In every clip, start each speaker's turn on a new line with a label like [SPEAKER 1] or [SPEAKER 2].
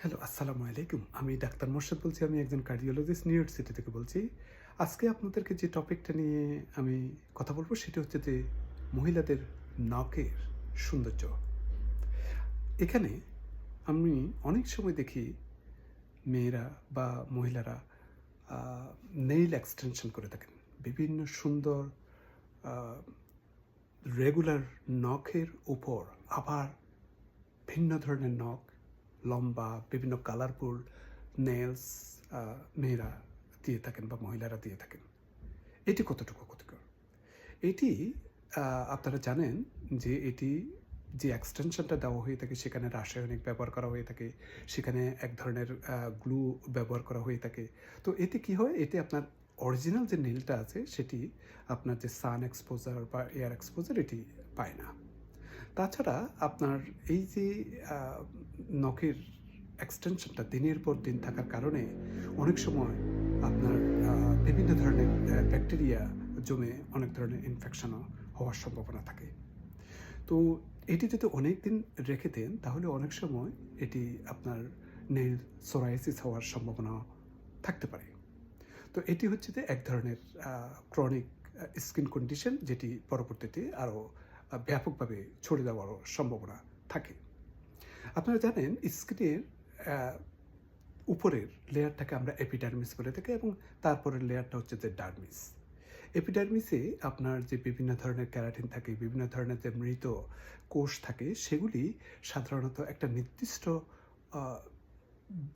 [SPEAKER 1] Hello, আসসালামু আলাইকুম। আমি ডাক্তার মোর্শেদ বলছি, আমি একজন কার্ডিওলজিস্ট, নিউ ইয়র্ক সিটি থেকে বলছি। আজকে আপনাদেরকে যে টপিকটা নিয়ে আমি কথা বলব, সেটা হচ্ছে যে মহিলাদের নখের সৌন্দর্য। এখানে আমি অনেক সময় দেখি মেয়েরা বা মহিলারা নেইল এক্সটেনশন করে থাকেন। বিভিন্ন সুন্দর রেগুলার নখের উপর আবার ভিন্ন ধরনের নখ লম্বা, বিভিন্ন কালারফুল নেলস মেয়েরা দিয়ে থাকেন বা মহিলারা দিয়ে থাকেন। এটি কতটুকু ক্ষতিকর? এটি আপনারা জানেন যে এটি যে এক্সটেনশনটা দেওয়া হয়ে থাকে, সেখানে রাসায়নিক ব্যবহার করা হয়ে থাকে, সেখানে এক ধরনের গ্লু ব্যবহার করা হয়ে থাকে। তো এতে কি হয়? এতে আপনার অরিজিনাল যে নীলটা আছে, সেটি আপনার যে সান এক্সপোজার বা এয়ার এক্সপোজার এটি পায় না। তাছাড়া আপনার এই যে নখের এক্সটেনশনটা দিনের পর দিন থাকার কারণে অনেক সময় আপনার বিভিন্ন ধরনের ব্যাকটেরিয়া জমে অনেক ধরনের ইনফেকশনও হওয়ার সম্ভাবনা থাকে। তো এটি যদি অনেক দিন রেখে দেন, তাহলে অনেক সময় এটি আপনার নেল সোরাইসিস হওয়ার সম্ভাবনা থাকতে পারে। তো এটি হচ্ছে যে, এক ধরনের ক্রনিক স্কিন কন্ডিশন যেটি পরবর্তীতে আরও ব্যাপকভাবে ছড়িয়ে দেওয়ারও সম্ভাবনা থাকে। আপনারা জানেন স্কিনের উপরের লেয়ারটাকে আমরা এপিডার্মিস বলে থাকি এবং তারপরের লেয়ারটা হচ্ছে যে ডার্মিস এপিডার্মিসে আপনার যে বিভিন্ন ধরনের ক্যারাটিন থাকে, বিভিন্ন ধরনের যে মৃত কোষ থাকে, সেগুলি সাধারণত একটা নির্দিষ্ট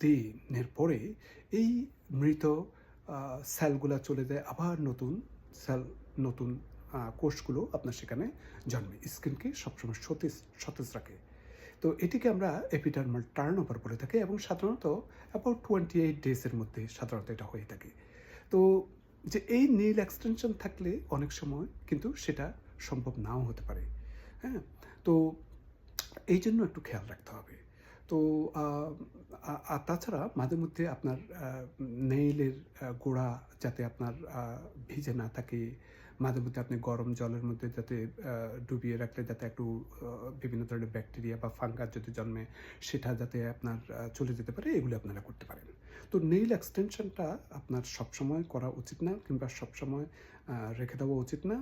[SPEAKER 1] দিনের পরে এই মৃত সেলগুলো চলে যায়, আবার নতুন সেল নতুন কোষগুলো আপনার সেখানে জন্মে। স্কিনকে সবসময় সতেজ সতেজ রাখে। তো এটিকে আমরা এপিডার্মাল টার্ন ওভার বলে থাকি এবং সাধারণত অ্যাবাউট টোয়েন্টি এইট ডেজের মধ্যে সাধারণত এটা হয়ে থাকে। তো যে এই নীল এক্সটেনশন থাকলে অনেক সময় কিন্তু সেটা সম্ভব নাও হতে পারে। হ্যাঁ? তো এই জন্য একটু খেয়াল রাখতে হবে। তো আর তাছাড়া মাঝে মধ্যে আপনার নেইলের গোড়া যাতে আপনার ভিজে না থাকে, মাঝে মধ্যে আপনি গরম জলের মধ্যে যাতে ডুবিয়ে রাখলে যাতে একটু বিভিন্ন ধরনের ব্যাকটেরিয়া বা ফাঙ্গাস যদি জন্মে, সেটা যাতে আপনার চলে যেতে পারে, এগুলো আপনারা করতে পারেন। তো নেইল এক্সটেনশনটা আপনার সবসময় করা উচিত না, কিংবা সবসময় রেখে দেওয়া উচিত না।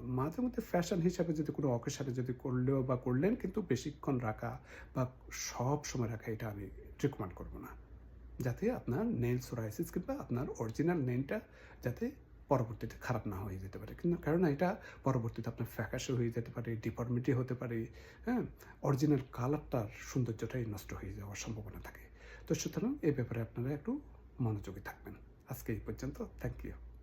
[SPEAKER 1] মাঝে মধ্যে ফ্যাশন হিসাবে যদি কোনো অকেশানে যদি করলেও বা করলেন, কিন্তু বেশিক্ষণ রাখা বা সব সময় রাখা, এটা আমি রিকমেন্ড করব না। যাতে আপনার নেল সোরাইসিস কিংবা আপনার অরিজিনাল নেলটা যাতে পরবর্তীতে খারাপ না হয়ে যেতে পারে। কিন্তু কারণ এটা পরবর্তীতে আপনার ফ্যাকাশে হয়ে যেতে পারে ডিফর্মিটি হতে পারে হ্যাঁ? অরিজিনাল কালারটার সৌন্দর্যটাই নষ্ট হয়ে যাওয়ার সম্ভাবনা থাকে। তো সুতরাং এই ব্যাপারে আপনারা একটু মনোযোগী থাকবেন। আজকে এই পর্যন্ত থ্যাংক ইউ